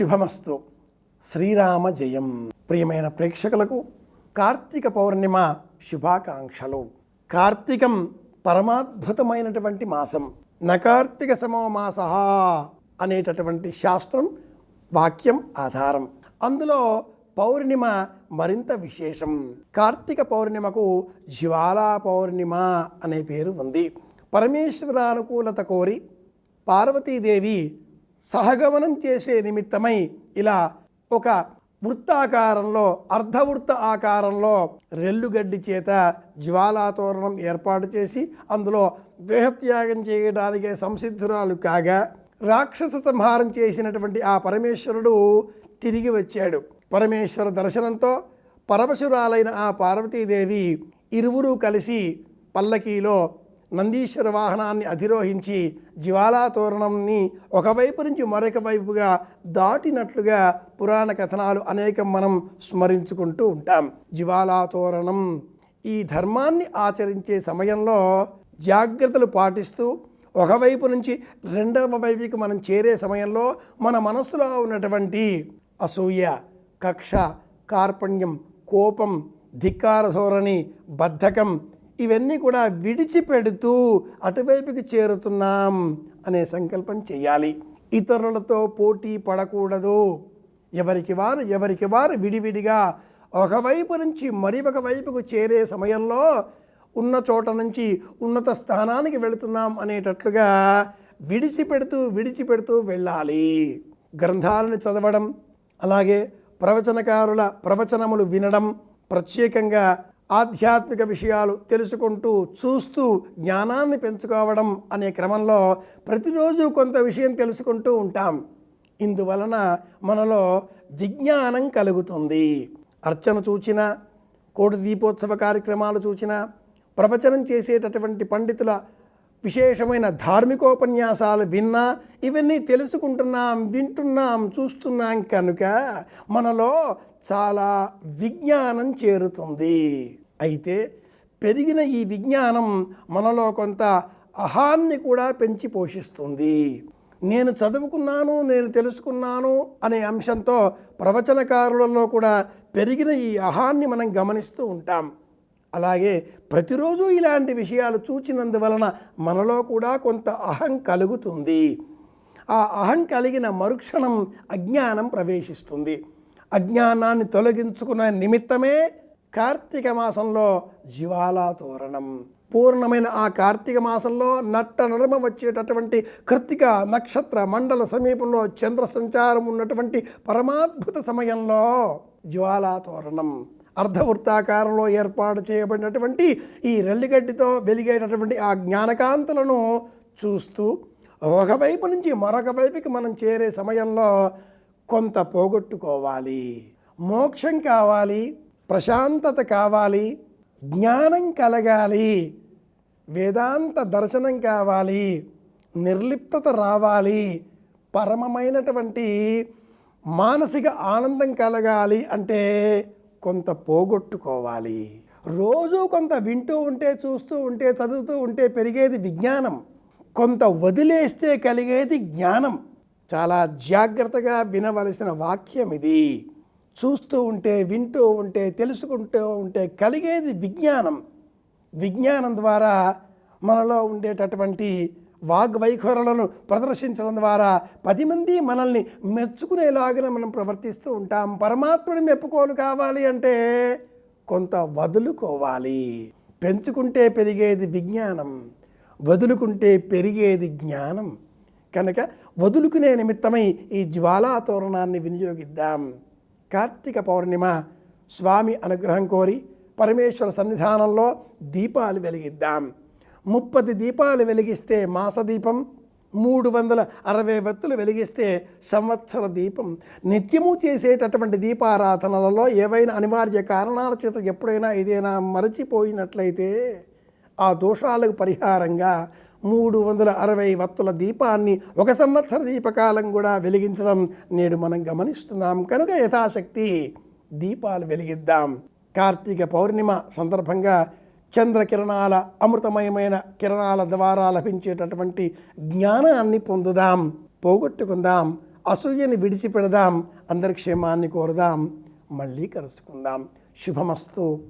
శుభమస్తు. శ్రీరామ జయం. ప్రియమైన ప్రేక్షకులకు కార్తీక పౌర్ణిమ శుభాకాంక్షలు. కార్తీకం పరమాద్భుతమైనటువంటి మాసం. నకార్తీక సమో మాస అనేటటువంటి శాస్త్రం వాక్యం ఆధారం. అందులో పౌర్ణిమ మరింత విశేషం. కార్తీక పౌర్ణిమకు జ్వాలా పౌర్ణిమ అనే పేరు ఉంది. పరమేశ్వరానుకూలత కోరి పార్వతీదేవి సహగమనం చేసే నిమిత్తమై ఇలా ఒక వృత్తాకారంలో అర్ధవృత్త ఆకారంలో రెల్లుగడ్డి చేత జ్వాలాతోరణం ఏర్పాటు చేసి అందులో దేహత్యాగం చేయడానికి సంసిద్ధురాలు కాగా రాక్షస సంహారం చేసినటువంటి ఆ పరమేశ్వరుడు తిరిగి వచ్చాడు. పరమేశ్వర దర్శనంతో పరమశురాలైన ఆ పార్వతీదేవి ఇరువురు కలిసి పల్లకీలో నందీశ్వర వాహనాన్ని అధిరోహించి జ్వాలా తోరణంని ఒకవైపు నుంచి మరొక వైపుగా దాటినట్లుగా పురాణ కథనాలు అనేకం మనం స్మరించుకుంటూ ఉంటాం. జ్వాలా తోరణం ఈ ధర్మాన్ని ఆచరించే సమయంలో జాగ్రత్తలు పాటిస్తూ ఒకవైపు నుంచి రెండవ వైపుకి మనం చేరే సమయంలో మన మనస్సులో ఉన్నటువంటి అసూయ కక్ష కార్పణ్యం కోపం ధిక్కార ధోరణి బద్ధకం ఇవన్నీ కూడా విడిచిపెడుతూ అటువైపుకి చేరుతున్నాం అనే సంకల్పం చేయాలి. ఇతరులతో పోటీ పడకూడదు. ఎవరికి వారు ఎవరికి వారు విడివిడిగా ఒకవైపు నుంచి మరి ఒక వైపుకు చేరే సమయంలో ఉన్న చోట నుంచి ఉన్నత స్థానానికి వెళుతున్నాం అనేటట్లుగా విడిచిపెడుతూ విడిచిపెడుతూ వెళ్ళాలి. గ్రంథాలను చదవడం అలాగే ప్రవచనకారుల ప్రవచనములు వినడం ప్రత్యేకంగా ఆధ్యాత్మిక విషయాలు తెలుసుకుంటూ చూస్తూ జ్ఞానాన్ని పెంచుకోవడం అనే క్రమంలో ప్రతిరోజు కొంత విషయం తెలుసుకుంటూ ఉంటాం. ఇందువలన మనలో విజ్ఞానం కలుగుతుంది. అర్చన చూచిన కోటి దీపోత్సవ కార్యక్రమాలు చూచిన ప్రవచనం చేసేటటువంటి పండితుల విశేషమైన ధార్మికోపన్యాసాలు విన్నా ఇవన్నీ తెలుసుకుంటున్నాం వింటున్నాం చూస్తున్నాం కనుక మనలో చాలా విజ్ఞానం చేరుతుంది. అయితే పెరిగిన ఈ విజ్ఞానం మనలో కొంత అహాన్ని కూడా పెంచి పోషిస్తుంది. నేను చదువుకున్నాను నేను తెలుసుకున్నాను అనే అంశంతో ప్రవచనకారులలో కూడా పెరిగిన ఈ అహాన్ని మనం గమనిస్తూ ఉంటాం. అలాగే ప్రతిరోజు ఇలాంటి విషయాలు చూచినందువలన మనలో కూడా కొంత అహం కలుగుతుంది. ఆ అహం కలిగిన మరుక్షణం అజ్ఞానం ప్రవేశిస్తుంది. అజ్ఞానాన్ని తొలగించుకున్న నిమిత్తమే కార్తీక మాసంలో జ్వాలా తోరణం. పూర్ణమైన ఆ కార్తీక మాసంలో నట్ట నడుమ వచ్చేటటువంటి కృత్తిక నక్షత్ర మండల సమీపంలో చంద్ర సంచారం ఉన్నటువంటి పరమాద్భుత సమయంలో జ్వాలా తోరణం. అర్ధవృత్తాకారంలో ఏర్పాటు చేయబడినటువంటి ఈ రెల్లిగడ్డితో వెలిగేటటువంటి ఆ జ్ఞానకాంతులను చూస్తూ ఒకవైపు నుంచి మరొక వైపుకి మనం చేరే సమయంలో కొంత పోగొట్టుకోవాలి. మోక్షం కావాలి ప్రశాంతత కావాలి జ్ఞానం కలగాలి వేదాంత దర్శనం కావాలి నిర్లిప్తత రావాలి పరమమైనటువంటి మానసిక ఆనందం కలగాలి అంటే కొంత పోగొట్టుకోవాలి. రోజు కొంత వింటూ ఉంటే చూస్తూ ఉంటే చదువుతూ ఉంటే పెరిగేది విజ్ఞానం. కొంత వదిలేస్తే కలిగేది జ్ఞానం. చాలా జాగ్రత్తగా వినవలసిన వాక్యం ఇది. చూస్తూ ఉంటే వింటూ ఉంటే తెలుసుకుంటూ ఉంటే కలిగేది విజ్ఞానం. విజ్ఞానం ద్వారా మనలో ఉండేటటువంటి వాగ్వైఖరులను ప్రదర్శించడం ద్వారా పది మంది మనల్ని మెచ్చుకునేలాగా మనం ప్రవర్తిస్తూ ఉంటాం. పరమాత్ముడి మెప్పుకోలు కావాలి అంటే కొంత వదులుకోవాలి. పెంచుకుంటే పెరిగేది విజ్ఞానం వదులుకుంటే పెరిగేది జ్ఞానం. కనుక వదులుకునే నిమిత్తమై ఈ జ్వాలా తోరణాన్ని వినియోగిద్దాం. కార్తీక పౌర్ణిమ స్వామి అనుగ్రహం కోరి పరమేశ్వర సన్నిధానంలో దీపాలు వెలిగిద్దాం. ముప్పది దీపాలు వెలిగిస్తే మాసదీపం మూడు వందల అరవై వత్తులు వెలిగిస్తే సంవత్సర దీపం. నిత్యము చేసేటటువంటి దీపారాధనలలో ఏవైనా అనివార్య కారణాల చేత ఎప్పుడైనా ఏదైనా మరచిపోయినట్లయితే ఆ దోషాలకు పరిహారంగా మూడు వందల అరవై వత్తుల దీపాన్ని ఒక సంవత్సర దీపకాలం కూడా వెలిగించడం నేడు మనం గమనిస్తున్నాం. కనుక యథాశక్తి దీపాలు వెలిగిద్దాం. కార్తీక పౌర్ణిమ సందర్భంగా చంద్రకిరణాల అమృతమయమైన కిరణాల ద్వారా లభించేటటువంటి జ్ఞానాన్ని పొందుదాం పోగొట్టుకుందాం అసూయని విడిచిపెడదాం అందరి క్షేమాన్ని కోరుదాం మళ్ళీ కలుసుకుందాం. శుభమస్తు.